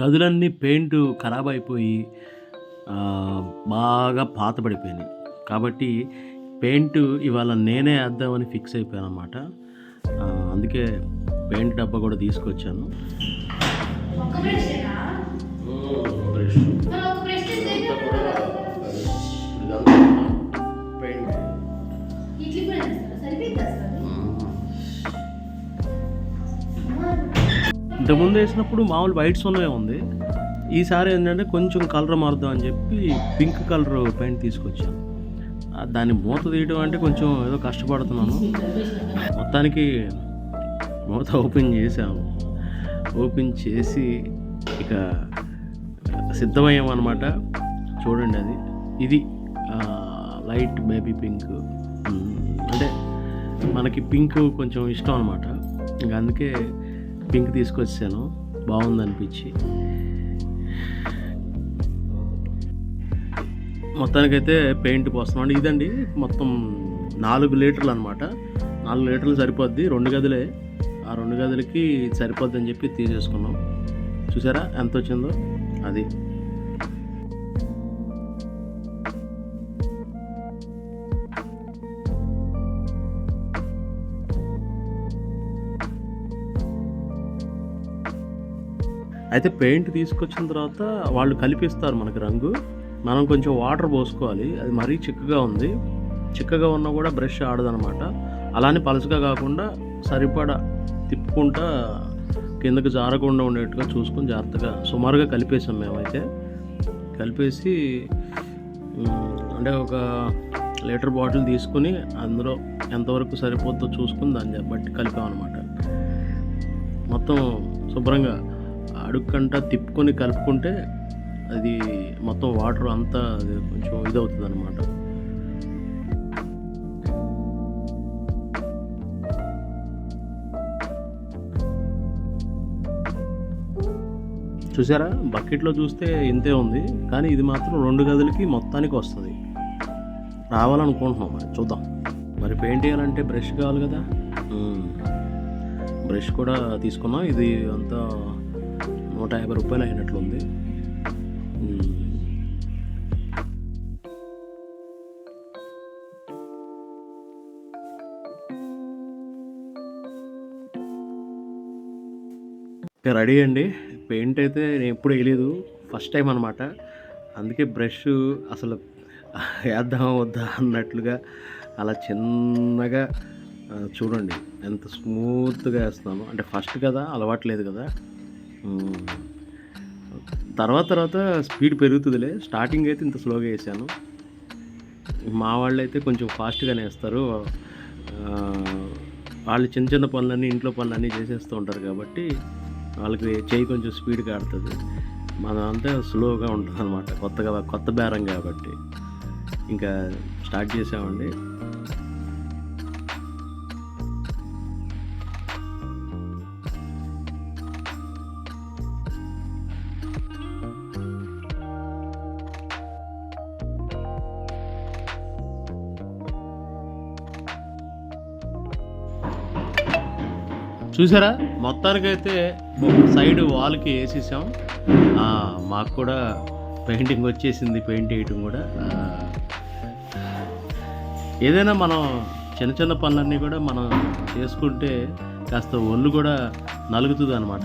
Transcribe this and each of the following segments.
గదులన్నీ paint ఖరాబ్ అయిపోయి ఆ, బాగా పాత పడిపోయినాయి కాబట్టి పెయింట్ ఇవాళ నేనే వేద్దామని ఫిక్స్ అయిపోయాను అనమాట అందుకే పెయింట్ డబ్బా కూడా తీసుకొచ్చాను. ఇంతకుముందు వేసినప్పుడు మామూలు వైట్ సోనే ఉంది. ఈసారి ఏంటంటే కొంచెం కలర్ మారుద్దాం అని చెప్పి పింక్ కలర్ పెయింట్ తీసుకొచ్చాను. దాన్ని మూత తీయడం అంటే కొంచెం ఏదో కష్టపడుతున్నాను. మొత్తానికి మూత ఓపెన్ చేసాము ఓపెన్ చేసి ఇక సిద్ధమయ్యామన్నమాట. చూడండి అది. ఇది లైట్ బేబీ పింక్ అంటే మనకి పింక్ కొంచెం ఇష్టం అనమాట ఇంకా అందుకే పింక్ తీసుకొచ్చాను. బాగుందనిపించి. మొత్తానికైతే పెయింట్ పోస్తున్నాం. ఇదండి మొత్తం నాలుగు లీటర్లు అనమాట నాలుగు లీటర్లు సరిపోద్ది. రెండు గదులే. ఆ రెండు గదులకి సరిపోద్ది అని చెప్పి తీసేసుకున్నాం. చూసారా? ఎంత వచ్చిందో అది. అయితే పెయింట్ తీసుకొచ్చిన తర్వాత వాళ్ళు కలిపిస్తారు మనకి రంగు. మనం కొంచెం వాటర్ పోసుకోవాలి. అది మరీ చిక్కగా ఉంది. చిక్కగా ఉన్నా కూడా బ్రష్ ఆడదనమాట. అలానే పలచగా కాకుండా సరిపడా తిప్పుకుంటా కిందకి జారకుండా ఉండేట్టుగా చూసుకొని జాగ్రత్తగా సుమారుగా కలిపేసాం మేమైతే. కలిపేసి అంటే ఒక లీటర్ బాటిల్ తీసుకుని అందులో ఎంతవరకు సరిపోతుందో చూసుకుని దాన్ని బట్టి కలిపామన్నమాట. మొత్తం శుభ్రంగా అడుక్కంట తిప్పుకొని కలుపుకుంటే అది మొత్తం వాటర్ అంతా కొంచెం ఇదవుతుంది అనమాట చూసారా? బకెట్లో చూస్తే ఇంతే ఉంది. కానీ ఇది మాత్రం రెండు గదులకి మొత్తానికి వస్తుంది. రావాలనుకుంటున్నాం మరి చూద్దాం. మరి పెయింట్ చేయాలంటే బ్రష్ కావాలి కదా? బ్రష్ కూడా తీసుకున్నాం. ఇది అంతా నూట యాభై రూపాయలు అయినట్లుంది. రెడీ అండి. పెయింట్ అయితే నేను ఎప్పుడు వేయలేదు. ఫస్ట్ టైం అనమాట అందుకే బ్రష్ అసలు వేద్దామా వద్దా అన్నట్లుగా అలా చిన్నగా చూడండి. ఎంత స్మూత్గా వేస్తున్నాను. అంటే ఫస్ట్ కదా అలవాట్లేదు కదా. తర్వాత తర్వాత స్పీడ్ పెరుగుతుందిలే. స్టార్టింగ్ అయితే ఇంత స్లోగా వేసాను. మా వాళ్ళు అయితే కొంచెం ఫాస్ట్గానే వేస్తారు. వాళ్ళు చిన్న చిన్న పనులన్నీ ఇంట్లో పనులన్నీ చేసేస్తూ ఉంటారు కాబట్టి వాళ్ళకి చేయి కొంచెం స్పీడ్గా ఆడుతుంది మన అంతా స్లోగా ఉంటుంది అనమాట కొత్తగా కొత్త బేరం కాబట్టి. ఇంకా స్టార్ట్ చేసామండి. చూసారా? మొత్తానికైతే ఒక సైడ్ వాల్కి వేసేసాం. మాకు కూడా పెయింటింగ్ వచ్చేసింది పెయింట్ వేయటం కూడా. ఏదైనా మనం చిన్న చిన్న పనులన్నీ కూడా మనం చేసుకుంటే కాస్త ఒళ్ళు కూడా నలుగుతుంది అనమాట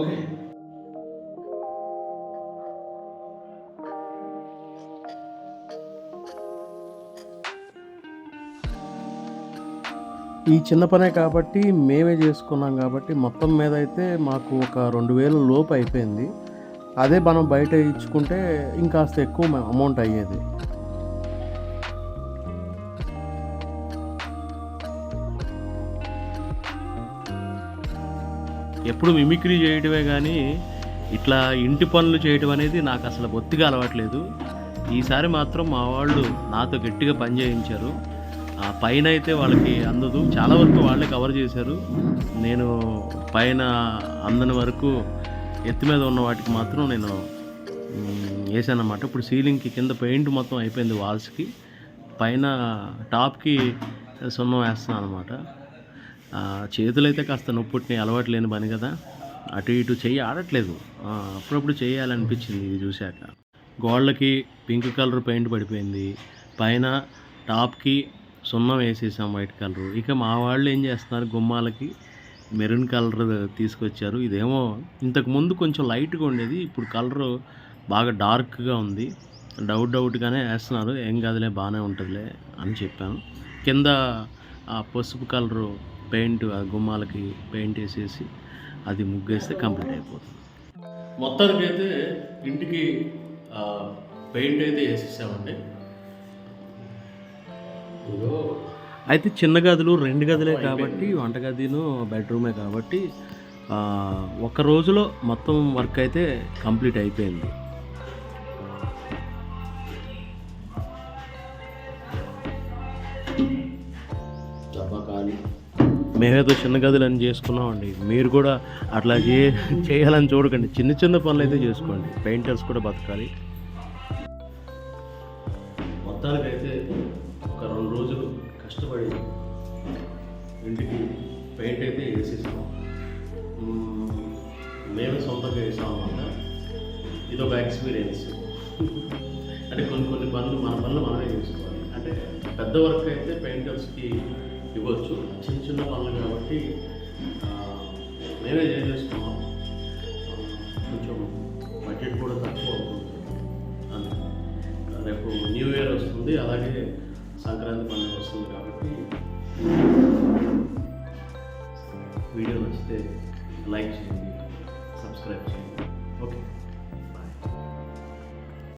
ఓకే. ఈ చిన్న పనే కాబట్టి మేమే చేసుకున్నాం కాబట్టి మొత్తం మీద అయితే మాకు ఒక రెండు వేల లోపు అయిపోయింది. అదే మనం బయట ఇచ్చుకుంటే ఇంకాస్త ఎక్కువ అమౌంట్ అయ్యేది. ఎప్పుడు మిమిక్రీ చేయడమే కానీ ఇట్లా ఇంటి పనులు చేయడం అనేది నాకు అసలు బొత్తిగా అలవాట్లేదు. ఈసారి మాత్రం మా వాళ్ళు నాతో గట్టిగా పని చేయించారు. ఆ పైన అయితే వాళ్ళకి అందదు. చాలా వరకు వాళ్ళే కవర్ చేశారు. నేను పైన అందని వరకు ఎత్తు మీద ఉన్న వాటికి మాత్రం నేను వేసానమాట ఇప్పుడు సీలింగ్కి కింద పెయింట్ మొత్తం అయిపోయింది వాల్స్కి. పైన టాప్కి సున్నం వేస్తున్నాను అనమాట చేతులైతే కాస్త నొప్పుట్టినాయి అలవాటు లేని పని కదా. అటు ఇటు చెయ్యి ఆడట్లేదు. అప్పుడప్పుడు చేయాలనిపించింది ఇది చూశాక. గోళ్ళకి పింక్ కలర్ పెయింట్ పడిపోయింది. పైన టాప్కి సున్నం వేసేసాం వైట్ కలర్. ఇక మా వాళ్ళు ఏం చేస్తున్నారు? గుమ్మాలకి మెరూన్ కలర్ తీసుకొచ్చారు. ఇదేమో ఇంతకు ముందు కొంచెం లైట్గా ఉండేది. ఇప్పుడు కలర్ బాగా డార్క్గా ఉంది. డౌట్ డౌట్గానే వేస్తున్నారు. ఏం కాదులే బాగానే ఉంటుందిలే అని చెప్పాను. కింద ఆ పసుపు కలరు పెయింట్ ఆ గుమ్మాలకి పెయింట్ వేసేసి అది ముగ్గేస్తే కంప్లీట్ అయిపోతుంది. మొత్తానికి అయితే ఇంటికి పెయింట్ అయితే వేసేసామండి. అయితే చిన్న గదులు రెండు గదులే కాబట్టి వంటగదిను బెడ్రూమే కాబట్టి ఒక రోజులో మొత్తం వర్క్ అయితే కంప్లీట్ అయిపోయింది. మేమేదో చిన్న గదులు అని చేసుకున్నామండి. మీరు కూడా అట్లా చే చేయాలని చూడకండి. చిన్న చిన్న పనులు అయితే చేసుకోండి. పెయింటర్స్ కూడా బతకాలి. మొత్తానికైతే ఒక రెండు రోజులు కష్టపడి ఇంటికి పెయింట్ అయితే వేసేసాం మేమే సొంతంగా వేసాం అన్నమాట. ఇది ఒక ఎక్స్పీరియన్స్. అంటే కొన్ని కొన్ని పనులు మన పనులు మనమే చేసుకోవాలి. అంటే పెద్ద వర్క్ అయితే పెయింటర్స్కి ఇవ్వచ్చు. చిన్న చిన్న పనులు కాబట్టి మేమే ఏం ఆ, కొంచెం బడ్జెట్ కూడా తక్కువ అవుతుంది. రేపు న్యూ ఇయర్ వస్తుంది. అలాగే సంక్రాంతి పండుగ వస్తుంది కాబట్టి వీడియో నచ్చితే లైక్ చేయండి సబ్స్క్రైబ్ చేయండి. ఓకే.